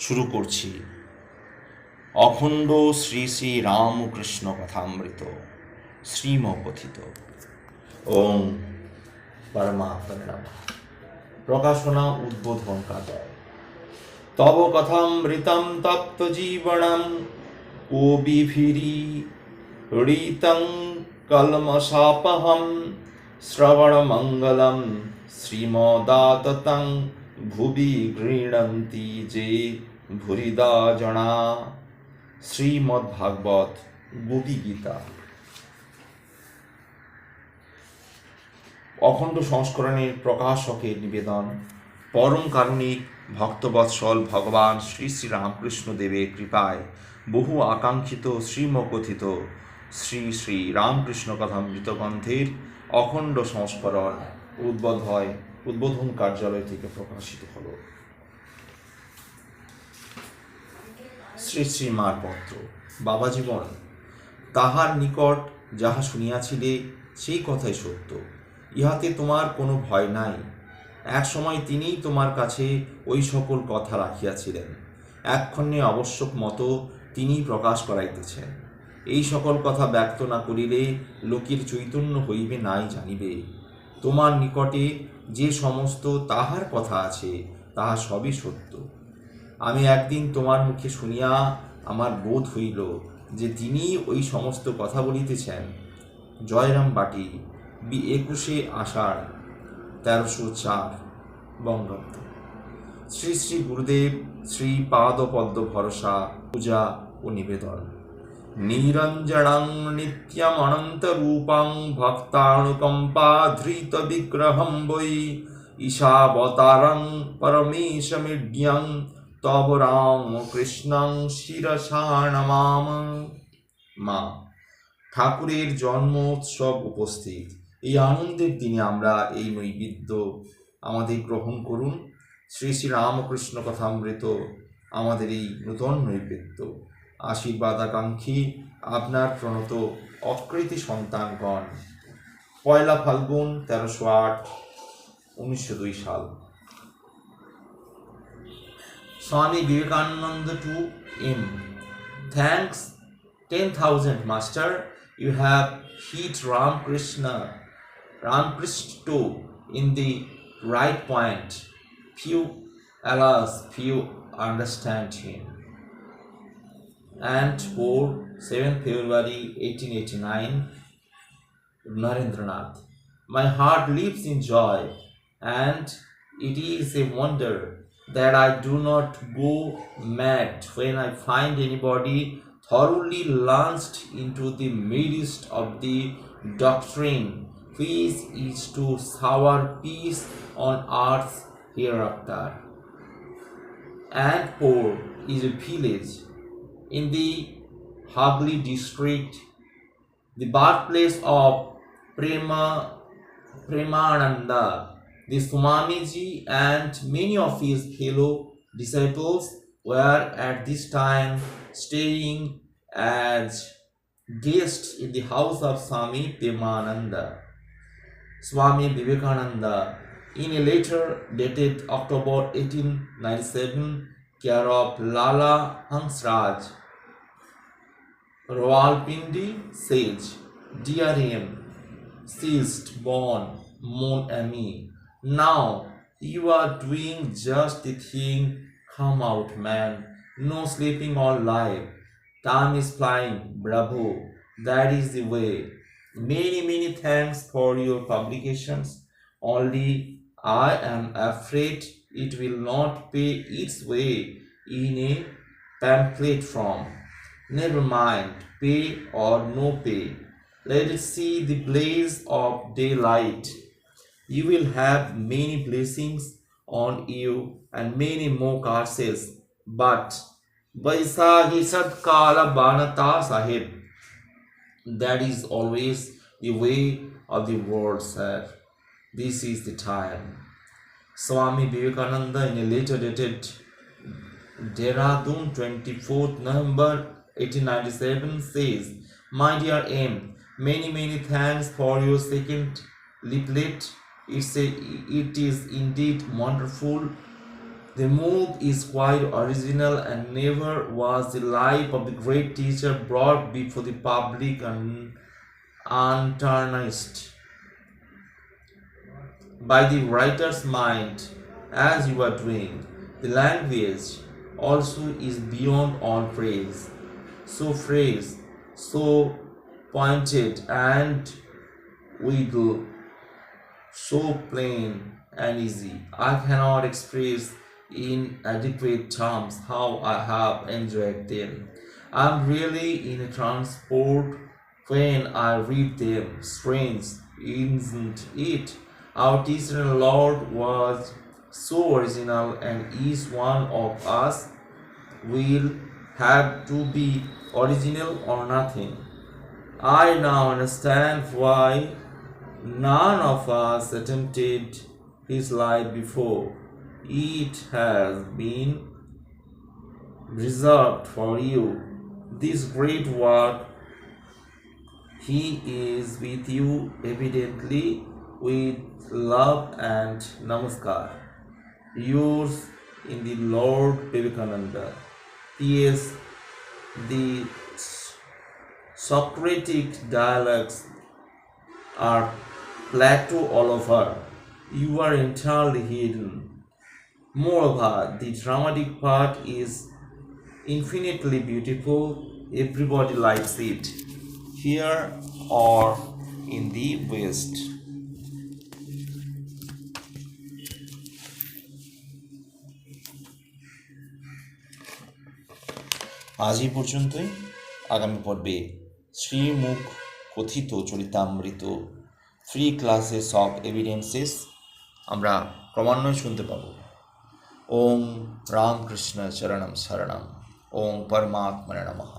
শুরু করছি। অখণ্ড শ্রী শ্রী রামকৃষ্ণ কথামৃত শ্রীম কথিত ওম পরমাত্মনে প্রকাশনা উদ্বোধন কাজয় তব কথামৃতম তপ্ত জীবনম, কোবিভিরি ঋতং কলমশাপহম, শ্রবণমঙ্গলম, শ্রীমদাততং। ভুবি গৃণন্তি যে ভুরিদা জনা। শ্রীমদ্ভাগবত গীতা অখণ্ড সংস্করণের প্রকাশকের নিবেদন। পরম কারণিক ভক্তবৎসল ভগবান শ্রী শ্রী রামকৃষ্ণ দেবের কৃপায় বহু আকাঙ্ক্ষিত শ্রীমকথিত শ্রী শ্রী রামকৃষ্ণ কথামৃত গ্রন্থের অখণ্ড সংস্করণ উদ্বোধ হয়। উদ্বোধন কার্যালয় থেকে প্রকাশিত হল। শ্রী শ্রী মার পত্র বাবা জীবন তাহার নিকট যাহা শুনিয়াছিলে সেই কথাই সত্য। ইহাতে তোমার কোনো ভয় নাই। এক সময় তিনিই তোমার কাছে ওই সকল কথা রাখিয়াছিলেন। এক্ষণে আবশ্যক মতো তিনিই প্রকাশ করাইতেছেন। এই সকল কথা ব্যক্ত না করিলে লোকের চৈতন্য হইবে নাই জানিবে। তোমার নিকটে যে সমস্ত তাহার কথা আছে, তাহা সবই সত্য। আমি একদিন তোমার মুখে শুনিয়া আমার বোধ হইল যে তিনি ওই সমস্ত কথা বলিতেছেন। জয়রাম বাটি, বি একুশে আষাঢ়, তেরোশো চার, বঙ্গাব্দ। শ্রী শ্রী গুরুদেব, শ্রী পাদপদ্ম ভরসা, পূজা ও নিবেদন। নিরঞ্জনং নিত্যমনন্তরূপং ভক্তানুকম্পাধৃত বিগ্রহম বৈ ঈশাবতারং পরমেশমিড্যং তব রাম কৃষ্ণং শিরসা নমাম মা, ঠাকুরের জন্ম উৎসব উপস্থিত। এই আনন্দের দিনে আমরা এই নৈবেদ্য আমাদের গ্রহণ করুন। শ্রী শ্রী রামকৃষ্ণ কথামৃত আমাদের এই নূতন নৈবেদ্য। আশীর্বাদ আকাঙ্ক্ষী আপনার প্রণত অকৃতি সন্তানগণ। পয়লা ফাল্গুন তেরোশো আট, উনিশশো দুই সাল। Swami Vivekananda to M. Thanks ten thousand master, you have hit Ramakrishna Ramakrishna to in the right point. Few, alas, few understand him. And for 7th February 1889, Narendranath. My heart leaps in joy, and it is a wonder that I do not go mad when I find anybody thoroughly launched into the midst of the doctrine which is to sour peace on earth hereafter. And poor is a village in the Hagli district, the birthplace of Prema Premananda. The Swamiji and many of his fellow disciples were at this time staying as guests in the house of Swami Premananda. Swami Vivekananda, in a letter dated October 1897, care of Lala Hansraj, Rawalpindi Dear him, ceased born, mon ami. Now you are doing just the thing. Come out, man. No sleeping all life. Time is flying. Bravo. That is the way. Many, many thanks for your publications. Only I am afraid it will not pay its way in a pamphlet form. Never mind, pay or no pay. Let it see the blaze of daylight. You will have many blessings on you and many more curses. But Vaisahi Sadkala Banata Sahib. That is always the way of the world, sir. This is the time. Swami Vivekananda in a letter dated Dehradun 24th November 1897 says, My dear M, many many thanks for your second leaflet. It's a, it is indeed wonderful The mood is quite original and never was the life of the great teacher brought before the public and untarnished by the writer's mind as you are doing. The language also is beyond all praise. So phrase, so pointed and with so plain and easy. I cannot express in adequate terms how I have enjoyed them. I'm really in a transport when I read them. Strange, isn't it? Our teacher Lord was so original, and each one of us will have to be original or nothing. I now understand why none of us attempted his life before. It has been reserved for you. This great work, he is with you evidently with love and namaskar. Yours in the Lord Vivekananda. P.S. The Socratic dialogues are Plato all over. You are entirely hidden. Moreover, the dramatic part is infinitely beautiful. Everybody likes it. Here or in the West. আজ এই পর্যন্তই। আগামী পর্বে শ্রীমুখ কথিত চরিতামৃত free classes of evidences আমরা ক্রমান্বয়ে শুনতে পাব। ওম রামকৃষ্ণ চরণম শরণম, ওম পরমাত্মনে নমঃ।